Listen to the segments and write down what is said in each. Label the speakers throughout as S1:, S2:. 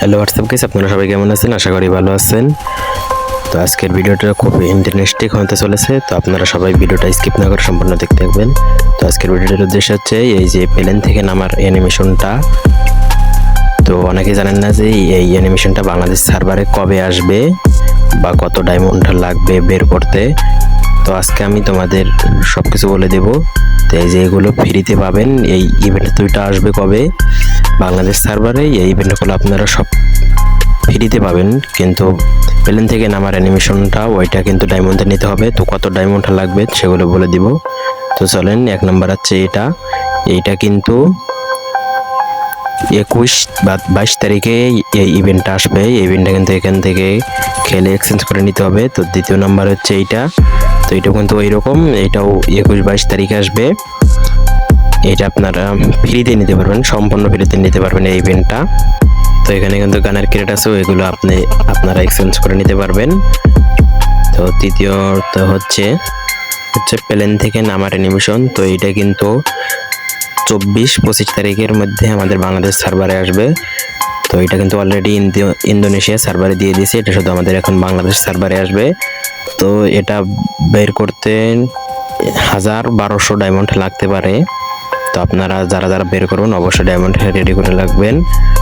S1: Hello WhatsApp case আপনারা সবাই কেমন আছেন? আশা করি ভালো আছেন। তো আজকের ভিডিওটা খুব ইন্টারেস্টিং হতে চলেছে, তো আপনারা সবাই ভিডিওটা স্কিপ না করে সম্পূর্ণ দেখতে থাকবেন। তো আজকের ভিডিওটার উদ্দেশ্য হচ্ছে এই যে প্লেন থেকে নামার অ্যানিমেশনটা তো অনেকে জানেন না যে এই অ্যানিমেশনটা বাংলাদেশ সার্ভারে কবে আসবে বা কত ডায়মন্ড লাগবে বের করতে। তো আজকে আমি তোমাদের সব কিছু বলে দেব। তো এই যে এগুলো ফ্রিতে পাবেন, এই ইভেন্ট দুইটা আসবে কবে? বাংলাদেশ সার্ভারে এই ইভেন্টগুলো আপনারা সব ফ্রিতে পাবেন। কিন্তু প্লেন থেকে নামার অ্যানিমেশনটা, ওইটা কিন্তু ডায়মন্ডে নিতে হবে। তো কত ডায়মন্ড লাগবে সেগুলো বলে দিব। তো চলেন, এক নম্বর হচ্ছে এটা। এইটা কিন্তু একুশ বা বাইশ তারিখে এই ইভেন্টটা আসবে। এই ইভেন্টটা কিন্তু এখান থেকে খেলে এক্সচেঞ্জ করে নিতে হবে। তো দ্বিতীয় নাম্বার হচ্ছে এইটা। তো এটা কিন্তু ওই রকম এইটাও একুশ বাইশ তারিখে আসবে। এটা আপনারা ফ্রিতে নিতে পারবেন, সম্পূর্ণ ফ্রিতে নিতে পারবেন এই ইভেন্টটা তো এখানে কিন্তু গানের ক্রেট আছে এগুলো আপনি, আপনারা এক্সচেঞ্জ করে নিতে পারবেন। তো তৃতীয়ত হচ্ছে হচ্ছে প্লেন থেকে নামার অ্যানিমেশন তো এটা কিন্তু চব্বিশ পঁচিশ তারিখের মধ্যে আমাদের বাংলাদেশ সার্ভারে আসবে। তো এটা কিন্তু অলরেডি ইন্দোনেশিয়া সার্ভারে দিয়ে দিয়েছে, এটা শুধু আমাদের এখন বাংলাদেশ সার্ভারে আসবে। তো এটা বের করতে হাজার বারোশো ডায়মন্ড লাগতে পারে। তো আপনারা যারা যারা বের করবেন, অবশ্যই ডায়মন্ড হেয়ার রেডি করে রাখবেন।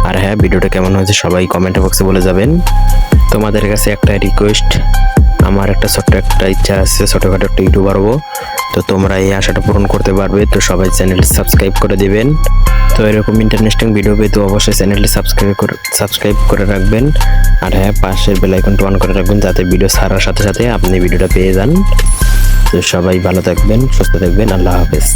S1: আর হ্যাঁ ভিডিওটা কেমন হয়েছে সবাই কমেন্ট বক্সে বলে যাবেন। তোমাদের কাছে একটা রিকোয়েস্ট আমার একটা ছোট্ট একটা ইচ্ছা আছে, ছোটোখাটো একটা ইউটিউব বাড়বো তো তোমরা এই আশাটা পূরণ করতে পারবে, তো সবাই চ্যানেলটি সাবস্ক্রাইব করে দেবেন। তো এরকম ইন্টারনেস্টিং ভিডিও পেতে অবশ্যই চ্যানেলটি সাবস্ক্রাইব করে সাবস্ক্রাইব করে রাখবেন। আর হ্যাঁ পাশের বেল আইকনটা অন করে রাখবেন, যাতে ভিডিও ছাড়ার সাথে সাথে আপনি ভিডিওটা পেয়ে যান। তো সবাই ভালো থাকবেন, সুস্থ থাকবেন, আল্লাহ হাফেজ।